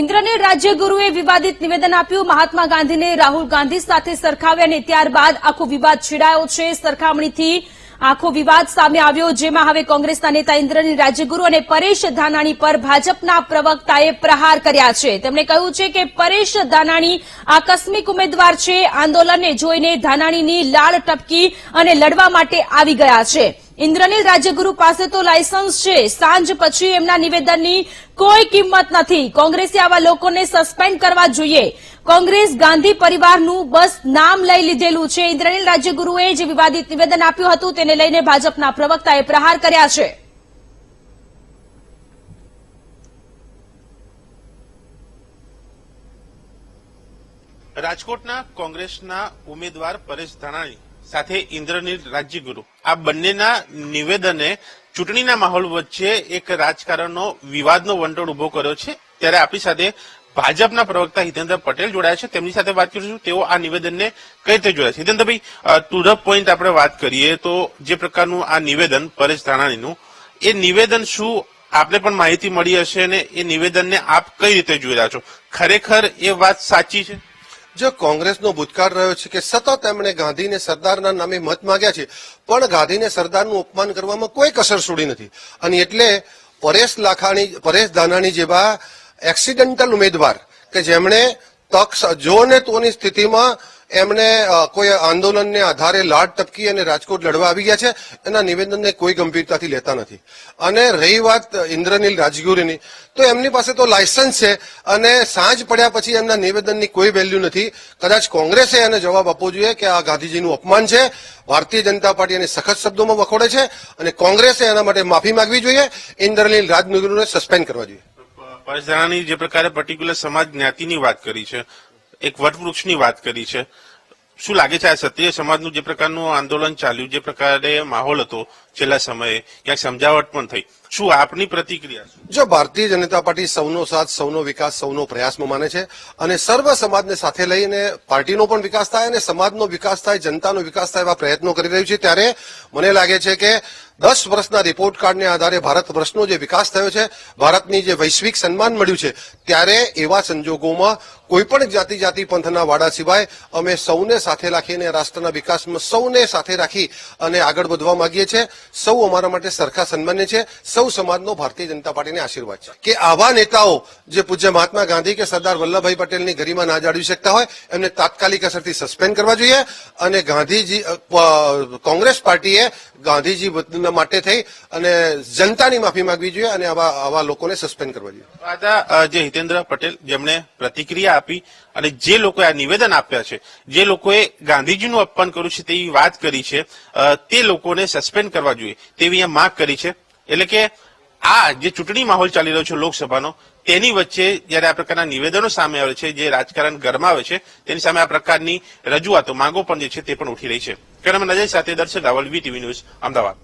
ઇન્દ્રનીલ રાજ્યગુરુએ વિવાદિત નિવેદન આપ્યું. મહાત્મા ગાંધીને રાહુલ ગાંધી સાથે સરખાવ્યા અને ત્યારબાદ આખો વિવાદ છેડાયો છે. સરખામણીથી આખો વિવાદ સામે આવ્યો, જેમાં હવે કોંગ્રેસના નેતા ઇન્દ્રની રાજ્યગુરુ અને પરેશ ધાનાણી પર ભાજપના પ્રવક્તાએ પ્રહાર કર્યા છે. તેમણે કહ્યું છે કે પરેશ ધાનાણી આકસ્મિક ઉમેદવાર છે. આંદોલનને જોઈને ધાનાણીની લાળ ટપકી અને લડવા માટે આવી ગયા છે. ઇન્દ્રનીલ રાજ્યગુરુ પાસે તો લાયસન્સ છે. સાંજ પછી એમના નિવેદનની કોઈ કિંમત નથી. કોંગ્રેસે આવા લોકોને સસ્પેન્ડ કરવા જોઈએ. કોંગ્રેસ ગાંધી પરિવારનું બસ નામ લઈ લીધેલું છે. ઇન્દ્રનીલ રાજ્યગુરુએ જે વિવાદિત નિવેદન આપ્યું હતું તેને લઈને ભાજપના પ્રવક્તાએ પ્રહાર કર્યા છે. રાજકોટના કોંગ્રેસના ઉમેદવાર પરેશ ધાનાણી સાથે ઇન્દ્રનીલ રાજ્યગુરુ. આ બંનેના નિવેદને ચૂંટણીના માહોલ વચ્ચે એક રાજકારણનો વિવાદનો વંટોળ ઊભો કર્યો છે. ત્યારે આપણી સાથે ભાજપના પ્રવક્તા હિતેન્દ્ર પટેલ જોડાયા છે. તેમની સાથે વાત કરીશું. તેઓ આ નિવેદનને કઈ રીતે જોડાયા છે? હિતેન્દ્રભાઈ ટુ ધ પોઈન્ટ આપણે વાત કરીએ તો જે પ્રકારનું આ નિવેદન પરેશ ધાનાણીનું એ નિવેદન શું? આપને પણ માહિતી મળી હશે અને એ નિવેદનને આપ કઈ રીતે જોઈ રહ્યા છો? ખરેખર એ વાત સાચી છે? જો કોંગ્રેસનો ભૂતકાળ રહ્યો છે કે સતત એમણે ગાંધીને સરદારના નામે મત માંગ્યા છે. પણ ગાંધીને સરદારનું અપમાન કરવામાં કોઈ કસર છોડી નથી. અને એટલે પરેશ લાખાણી, પરેશ ધાનાણી જેવા એક્સિડેન્ટલ ઉમેદવાર કે જેમણે તક જો ને તોની સ્થિતિમાં એમણે કોઈ આંદોલનને આધારે લાડ ટપકી અને રાજકોટ લડવા આવી ગયા છે, એના નિવેદનને કોઈ ગંભીરતાથી લેતા નથી. અને રહી વાત ઇન્દ્રનીલ રાજગુરીની. તો એમની પાસે તો લાયસન્સ છે અને સાંજ પડ્યા પછી એમના નિવેદનની કોઈ વેલ્યુ નથી. કદાચ કોંગ્રેસે એને જવાબ આપવો જોઈએ કે આ ગાંધીજીનું અપમાન છે. ભારતીય જનતા પાર્ટી એને સખત શબ્દોમાં વખોડે છે અને કોંગ્રેસે એના માટે માફી માંગવી જોઈએ. ઇન્દ્રનીલ રાજગુરુને સસ્પેન્ડ કરવા જોઈએ. પરેશ જે પ્રકારે પર્ટિક્યુલર સમાજ જ્ઞાતિની વાત કરી છે એક વટવૃક્ષની વાત કરી છે. શું લાગે છે આ ક્ષત્રિય સમાજનું જે પ્રકારનું આંદોલન ચાલ્યું, જે પ્રકારે માહોલ હતો છેલ્લા સમયે, ક્યાંક સમજાવટ પણ થઈ. શું આપની પ્રતિક્રિયા જો ભારતીય જનતા પાર્ટી સૌનો સાથ, સૌનો વિકાસ, સૌનો પ્રયાસમાં માને છે અને સર્વ સમાજને સાથે લઈને પાર્ટીનો પણ વિકાસ થાય અને સમાજનો વિકાસ થાય, જનતાનો વિકાસ થાય એવા પ્રયત્નો કરી રહ્યું છે, ત્યારે મને લાગે છે કે દસ વર્ષના રિપોર્ટ કાર્ડને આધારે ભારત વર્ષનો જે વિકાસ થયો છે, ભારતની જે વૈશ્વિક સન્માન મળ્યું છે, ત્યારે એવા સંજોગોમાં કોઈપણ જાતિ જાતિ પંથના વાડા સિવાય અમે સૌને સાથે રાખીને રાષ્ટ્રના વિકાસમાં સૌને સાથે રાખી અને આગળ વધવા માંગીએ છીએ. સૌ અમારા માટે સરખા સન્માન્ય છે. સૌ સમાજનો ભારતીય જનતા પાર્ટીને આશીર્વાદ છે. કે આવા નેતાઓ જે પૂજ્ય મહાત્મા ગાંધી કે સરદાર વલ્લભભાઈ પટેલની ગરિમા ના જાળવી શકતા હોય, એમને તાત્કાલિક અસરથી સસ્પેન્ડ કરવા જોઈએ અને ગાંધીજી કોંગ્રેસ પાર્ટીએ ગાંધીજી માટે થઈ અને જનતાની માફી માંગવી જોઈએ અને આવા આવા લોકોને સસ્પેન્ડ કરવા જોઈએ. જે હિતેન્દ્ર પટેલ જેમણે પ્રતિક્રિયા આપી અને જે લોકોએ આ નિવેદન આપ્યા છે, જે લોકોએ ગાંધીજીનું અપમાન કર્યું છે તેવી વાત કરી છે તે લોકોને સસ્પેન્ડ કરવા જોઈએ. તેવી અહીંયા માંગ કરી છે. એટલે કે આ જે ચૂંટણી માહોલ ચાલી રહ્યો છે લોકસભાનો, તેની વચ્ચે જયારે આ પ્રકારના નિવેદનો સામે આવે છે, જે રાજકારણ ગરમાવે છે, તેની સામે આ પ્રકારની રજૂઆતો, માંગો પણ જે છે તે પણ ઉઠી રહી છે. કેમેરામેન અજય સાથે દર્શક રાવલ, વીટીવી ન્યૂઝ, અમદાવાદ.